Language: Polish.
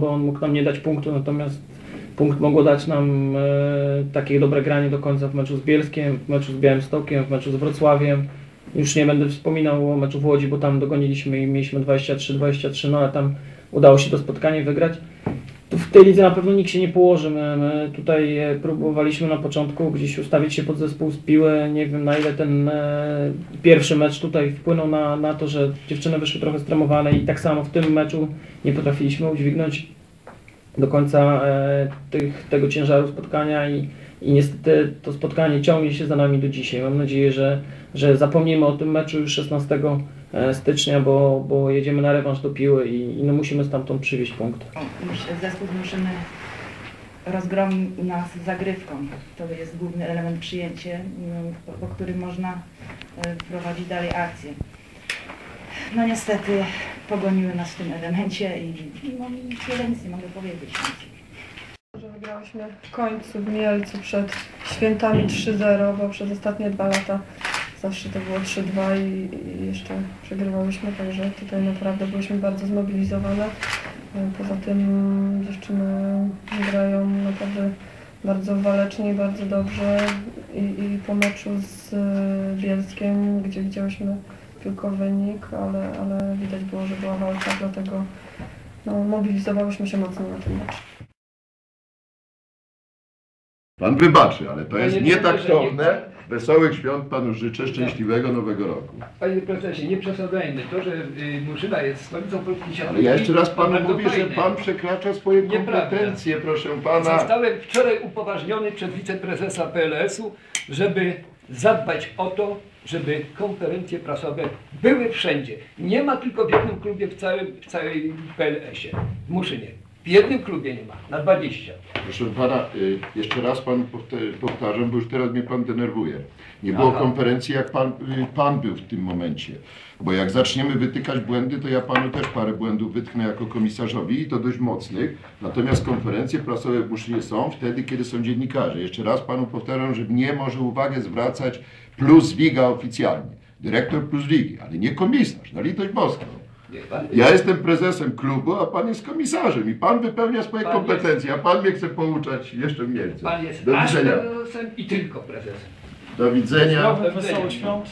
bo on mógł nam nie dać punktu, natomiast punkt mogło dać nam e, takie dobre granie do końca w meczu z Bielskiem, w meczu z Białymstokiem, w meczu z Wrocławiem. Już nie będę wspominał o meczu w Łodzi, bo tam dogoniliśmy i mieliśmy 23-23, no ale tam udało się to spotkanie wygrać. W tej lidze na pewno nikt się nie położy. My, my tutaj e, próbowaliśmy na początku gdzieś ustawić się pod zespół z piły. Nie wiem na ile ten e, pierwszy mecz tutaj wpłynął na, na to, że dziewczyny wyszły trochę stremowane i tak samo w tym meczu nie potrafiliśmy udźwignąć do końca e, tych, tego ciężaru spotkania i, i niestety to spotkanie ciągnie się za nami do dzisiaj. Mam nadzieję, że, że zapomnimy o tym meczu już 16 e, stycznia, bo, bo jedziemy na rewanż do piły i, i no musimy stamtąd przywieźć punkt. Zespół z Muszyny rozgromił nas zagrywką. To jest główny element przyjęcie, mm, po, po którym można e, prowadzić dalej akcję. No niestety pogoniły nas w tym elemencie i, i no, tyle nic mogę powiedzieć. Wygrałyśmy w końcu w Mielcu przed świętami 3-0, bo przez ostatnie dwa lata zawsze to było 3-2 i, i jeszcze przegrywałyśmy, także tutaj naprawdę byliśmy bardzo zmobilizowane. E, Poza tym dziewczyny grają naprawdę bardzo walecznie i bardzo dobrze i, i po meczu z e, Bielskiem, gdzie widziałyśmy tylko wynik, ale, ale widać było, że była walka, dlatego no, mobilizowałyśmy się mocno na ten mecz. Pan wybaczy, ale to jest Panie nietaktowne. Wesołych świąt panu życzę, szczęśliwego nowego roku. Panie prezesie, nie przesadzajmy. To, że y, Muszyna jest stolicą polskiej siatkówki... Ale ja jeszcze raz panu mówię, że fajne. pan przekracza swoje kompetencje, proszę pana. Zostałem wczoraj upoważniony przez wiceprezesa PLS-u, żeby zadbać o to, żeby konferencje prasowe były wszędzie. Nie ma tylko w jednym klubie w całym, w całej PLS-ie, w Muszynie. W jednym klubie nie ma, na 20. Proszę pana, y, jeszcze raz panu powte- powtarzam, bo już teraz mnie pan denerwuje. Nie było Aha. konferencji, jak pan, y, pan był w tym momencie. Bo jak zaczniemy wytykać błędy, to ja panu też parę błędów wytknę jako komisarzowi i to dość mocnych. Natomiast konferencje prasowe w Muszynie są wtedy, kiedy są dziennikarze. Jeszcze raz panu powtarzam, że mnie może uwagę zwracać plus Liga oficjalnie. Dyrektor plus Ligi, ale nie komisarz, na litość boską. Ja jestem prezesem klubu, a pan jest komisarzem i pan wypełnia swoje Pan kompetencje, a pan mnie chce pouczać jeszcze mniej. pan jest Do widzenia. prezesem i tylko prezesem. Do widzenia. Wesołych życzeń. świąt.